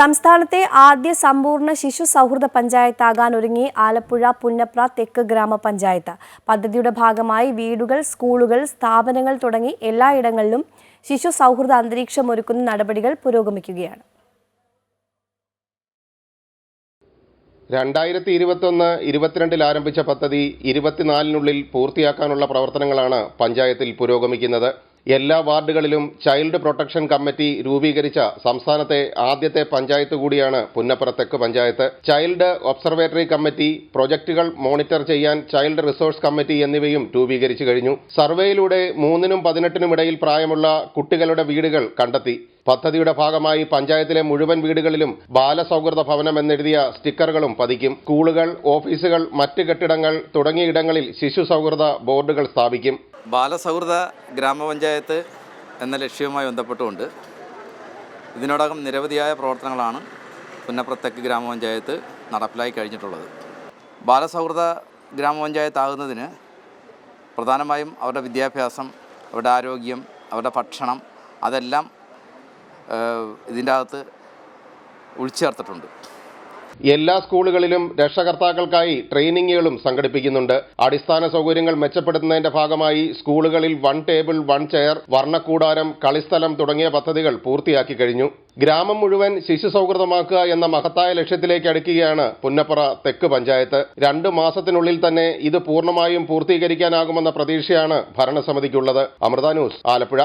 സംസ്ഥാനത്തെ ആദ്യ സമ്പൂർണ ശിശു സൗഹൃദ പഞ്ചായത്താകാൻ ഒരുങ്ങി ആലപ്പുഴ പുന്നപ്ര തെക്ക് ഗ്രാമപഞ്ചായത്ത്. പദ്ധതിയുടെ ഭാഗമായി വീടുകൾ സ്കൂളുകൾ സ്ഥാപനങ്ങൾ തുടങ്ങി എല്ലായിടങ്ങളിലും ശിശു സൗഹൃദ അന്തരീക്ഷം ഒരുക്കുന്ന നടപടികൾ പുരോഗമിക്കുകയാണ്. രണ്ടായിരത്തി ഇരുപത്തൊന്ന് ഇരുപത്തിരണ്ടിൽ ആരംഭിച്ച പദ്ധതി ഇരുപത്തിനാലിനുള്ളിൽ പൂർത്തിയാക്കാനുള്ള പ്രവർത്തനങ്ങളാണ് പഞ്ചായത്തിൽ പുരോഗമിക്കുന്നത്. എല്ലാ വാർഡുകളിലും ചൈൽഡ് പ്രൊട്ടക്ഷൻ കമ്മിറ്റി രൂപീകരിച്ച സംസ്ഥാനത്തെ ആദ്യത്തെ പഞ്ചായത്ത് കൂടിയാണ് പുന്നപ്പുറ തെക്ക് പഞ്ചായത്ത്. ചൈൽഡ് ഒബ്സർവേറ്ററി കമ്മിറ്റി പ്രൊജക്ടുകൾ മോണിറ്റർ ചെയ്യാൻ ചൈൽഡ് റിസോഴ്സ് കമ്മിറ്റി എന്നിവയും രൂപീകരിച്ചു കഴിഞ്ഞു. സർവേയിലൂടെ മൂന്നിനും പതിനെട്ടിനും ഇടയിൽ പ്രായമുള്ള കുട്ടികളുടെ വീടുകൾ കണ്ടെത്തി. പദ്ധതിയുടെ ഭാഗമായി പഞ്ചായത്തിലെ മുഴുവൻ വീടുകളിലും ബാലസൗഹൃദ ഭവനം എന്നെഴുതിയ സ്റ്റിക്കറുകളും പതിക്കും. സ്കൂളുകൾ ഓഫീസുകൾ മറ്റ് കെട്ടിടങ്ങൾ തുടങ്ങിയ ഇടങ്ങളിൽ ശിശു സൗഹൃദ ബോർഡുകൾ സ്ഥാപിക്കും. ബാലസൗഹൃദ ഗ്രാമപഞ്ചായത്ത് എന്ന ലക്ഷ്യവുമായി ബന്ധപ്പെട്ടുകൊണ്ട് ഇതിനോടകം നിരവധിയായ പ്രവർത്തനങ്ങളാണ് പുന്നപ്രത്തേക്ക് ഗ്രാമപഞ്ചായത്ത് നടപ്പിലായി കഴിഞ്ഞിട്ടുള്ളത്. ബാലസൗഹൃദ ഗ്രാമപഞ്ചായത്ത് ആകുന്നതിന് പ്രധാനമായും അവരുടെ വിദ്യാഭ്യാസം അവരുടെ ആരോഗ്യം അവരുടെ ഭക്ഷണം അതെല്ലാം ഇതിന്റെ അകത്ത് ഉൾച്ചേർത്തിട്ടുണ്ട് എല്ലാ സ്കൂളുകളിലും രക്ഷകർത്താക്കൾക്കായി ട്രെയിനിങ്ങുകളും സംഘടിപ്പിക്കുന്നുണ്ട്. അടിസ്ഥാന സൗകര്യങ്ങൾ മെച്ചപ്പെടുത്തുന്നതിന്റെ ഭാഗമായി സ്കൂളുകളിൽ വൺ ടേബിൾ വൺ ചെയർ വർണക്കൂടാരം കളിസ്ഥലം തുടങ്ങിയ പദ്ധതികൾ പൂർത്തിയാക്കി കഴിഞ്ഞു. ഗ്രാമം മുഴുവൻ ശിശു സൗഹൃദമാക്കുക എന്ന മഹത്തായ ലക്ഷ്യത്തിലേക്ക് അടുക്കുകയാണ് പുന്നപ്പുറ തെക്ക് പഞ്ചായത്ത്. രണ്ട് മാസത്തിനുള്ളിൽ തന്നെ ഇത് പൂർണമായും പൂർത്തീകരിക്കാനാകുമെന്ന പ്രതീക്ഷയാണ് ഭരണസമിതിക്കുള്ളത്. അമൃത ന്യൂസ് ആലപ്പുഴ.